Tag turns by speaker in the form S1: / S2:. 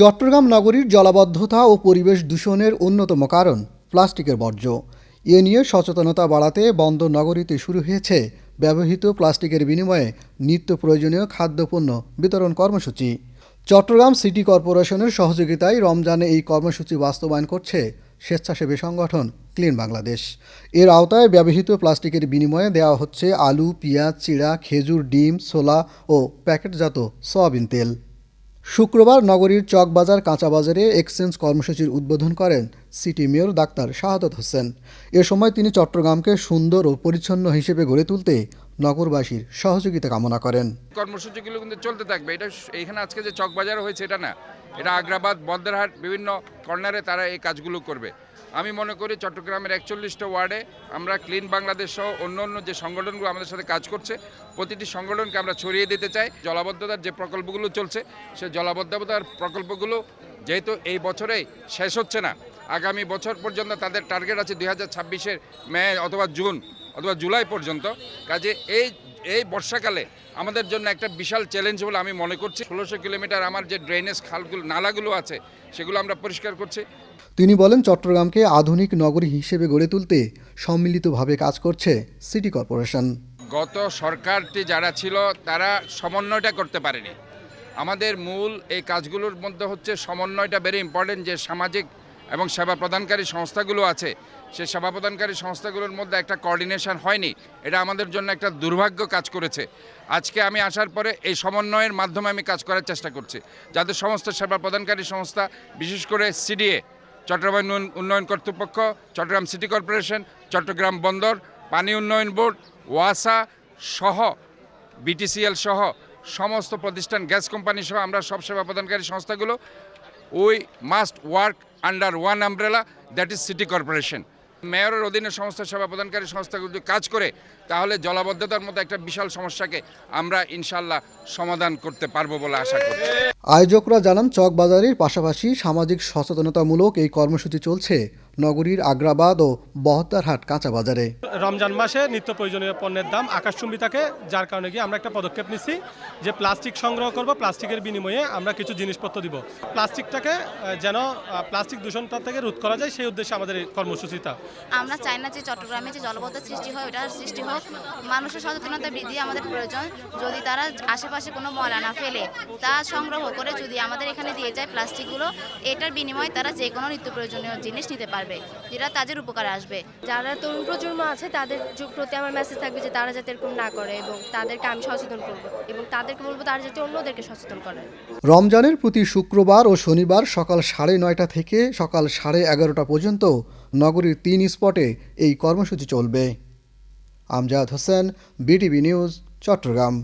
S1: চট্টগ্রাম নগরীর জলাবদ্ধতা ও পরিবেশ দূষণের অন্যতম কারণ, প্লাস্টিকের বর্জ্য। এ নিয়ে সচেতনতা বাড়াতে বন্দর নগরীতে শুরু হয়েছে ব্যবহৃত প্লাস্টিকের বিনিময়ে নিত্য প্রয়োজনীয় খাদ্যপণ্য বিতরণ কর্মসূচি। চট্টগ্রাম সিটি কর্পোরেশনের সহযোগিতায় রমজানে এই কর্মসূচি বাস্তবায়ন করছে স্বেচ্ছাসেবী সংগঠন ক্লিন বাংলাদেশ। এর আওতায় ব্যবহৃত প্লাস্টিকের বিনিময়ে দেওয়া হচ্ছে আলু, পেঁয়াজ, চিড়া, খেজুর, ডিম, ছোলা ও প্যাকেটজাত সয়াবিন তেল। শুক্রবার নগরীর চকবাজার কাঁচাবাজারে এক্সচেঞ্জ কর্মসূচির উদ্বোধন করেন city mayor doctor Shahadat Hossain. এ সময় তিনি চট্টগ্রামকে সুন্দর ও পরিচ্ছন্ন হিসেবে গড়ে তুলতে নগরবাসীর সহযোগিতা কামনা করেন।
S2: কর্মসূচিগুলো কিন্তু চলতে থাকবে। এটা এখানে আজকে যে চকবাজার হয়েছে, এটা না। এটা আগ্রাবাদ বদ্রহাট বিভিন্ন কর্নারে তারা এই কাজগুলো করবে। আমি মনে করি চট্টগ্রামের একচল্লিশটা ওয়ার্ডে আমরা ক্লিন বাংলাদেশ সহ অন্য অন্য যে সংগঠনগুলো আমাদের সাথে কাজ করছে, প্রতিটি সংগঠনকে আমরা ছড়িয়ে দিতে চাই। জলাবদ্ধতার যে প্রকল্পগুলো চলছে, সে জলাবদ্ধতার প্রকল্পগুলো যেহেতু এই বছরেই শেষ হচ্ছে না, আগামী বছর পর্যন্ত তাদের টার্গেট আছে দুই হাজার ছাব্বিশের মে অথবা জুন অথবা জুলাই পর্যন্ত। কাজে এই এই বর্ষাকালে আমাদের জন্য একটা বিশাল চ্যালেঞ্জ বলে আমি মনে করছি। ষোলোশো কিলোমিটার আমার যে ড্রেনেজ খালগুলো নালাগুলো আছে সেগুলো আমরা পরিষ্কার করছি।
S1: তিনি বলেন চট্টগ্রামকে আধুনিক নগরী হিসেবে গড়ে তুলতে সম্মিলিতভাবে কাজ করছে সিটি কর্পোরেশন
S2: গত সরকারটি যারা ছিল তারা সমন্বয়টা করতে পারেনি। আমাদের মূল এই কাজগুলোর মধ্যে হচ্ছে সমন্বয়টা ভেরি ইম্পর্টেন্ট যে সামাজিক এবং সেবা প্রদানকারী সংস্থাগুলো আছে। সেই সেবা প্রদানকারী সংস্থাগুলোর মধ্যে একটা কোঅর্ডিনেশন হয়নি। এটা আমাদের জন্য একটা দুর্ভাগ্য কাজ করেছে। আজকে আমি আসার পরে এই সমন্বয়ের মাধ্যমে আমি কাজ করার চেষ্টা করছি। যাদের সমস্ত সেবা প্রদানকারী সংস্থা, বিশেষ করে সিডিএ, চট্টগ্রাম উন্নয়ন- উন্নয়ন কর্তৃপক্ষ, চট্টগ্রাম সিটি কর্পোরেশন, চট্টগ্রাম বন্দর, পানি উন্নয়ন বোর্ড, ওয়াসা সহ, বিটিসিএল সহ সমস্ত প্রতিষ্ঠান, গ্যাস কোম্পানি সহ আমরা সব সেবা প্রদানকারী সংস্থাগুলো we must work under one umbrella that is city corporation মেয়রের অধীনে সমস্ত সেবা প্রদানকারী সংস্থাগুলো যদি কাজ করে, তাহলে জলাবদ্ধতার মতো একটা বিশাল সমস্যাকে আমরা ইনশাল্লাহ সমাধান করতে পারব বলে আশা করি।
S1: আয়োজকরা জানান, চকবাজারের পাশাপাশি সামাজিক সচেতনতামূলক এই কর্মসূচি চলছে। নগরীর আগ্রাবাদ ও বহদ্দারহাট কাঁচা বাজারে
S3: রমজান মাসে নিত্য প্রয়োজনীয় পণ্যের দাম আকাশচুম্বী থাকে যার কারণে গিয়ে আমরা একটা পদক্ষেপ নিচ্ছি যে প্লাস্টিক সংগ্রহ করব প্লাস্টিকের বিনিময়ে আমরা কিছু জিনিসপত্র দিব। প্লাস্টিকটাকে যেন প্লাস্টিক দূষণটা থেকে রোধ করা যায় সেই উদ্দেশ্যে আমাদের এই কর্মসূচিটা।
S4: আমরা চাই না যে চট্টগ্রামে যে জলবদ্ধ সৃষ্টি হয় ওটার সৃষ্টি হোক। মানুষের সচেতনতা বৃদ্ধি আমাদের প্রয়োজন। যদি তারা আশেপাশে কোনো ময়লা না ফেলে তা সংগ্রহ করে যদি আমাদের এখানে দিয়ে যায় প্লাস্টিকগুলো এটার বিনিময়ে তারা যে কোনো নিত্য প্রয়োজনীয় জিনিস নিতে পারবে। যেটা তাদের উপকারে আসবে।
S5: যারা তরুণ প্রজন্ম আছে, তাদের প্রতি আমার মেসেজ থাকবে যে তারা যাতে এরকম না করে এবং তাদেরকে আমি সচেতন করব এবং তাদেরকে বলব তারা যাতে অন্যদেরকে সচেতন করে।
S1: রমজানের প্রতি শুক্রবার ও শনিবার সকাল সাড়ে নয়টা থেকে সকাল সাড়ে এগারোটা পর্যন্ত নগরীর তিন স্পটে এই কর্মসূচি চলবে। Amjad Hossain, BTV news, Chattogram.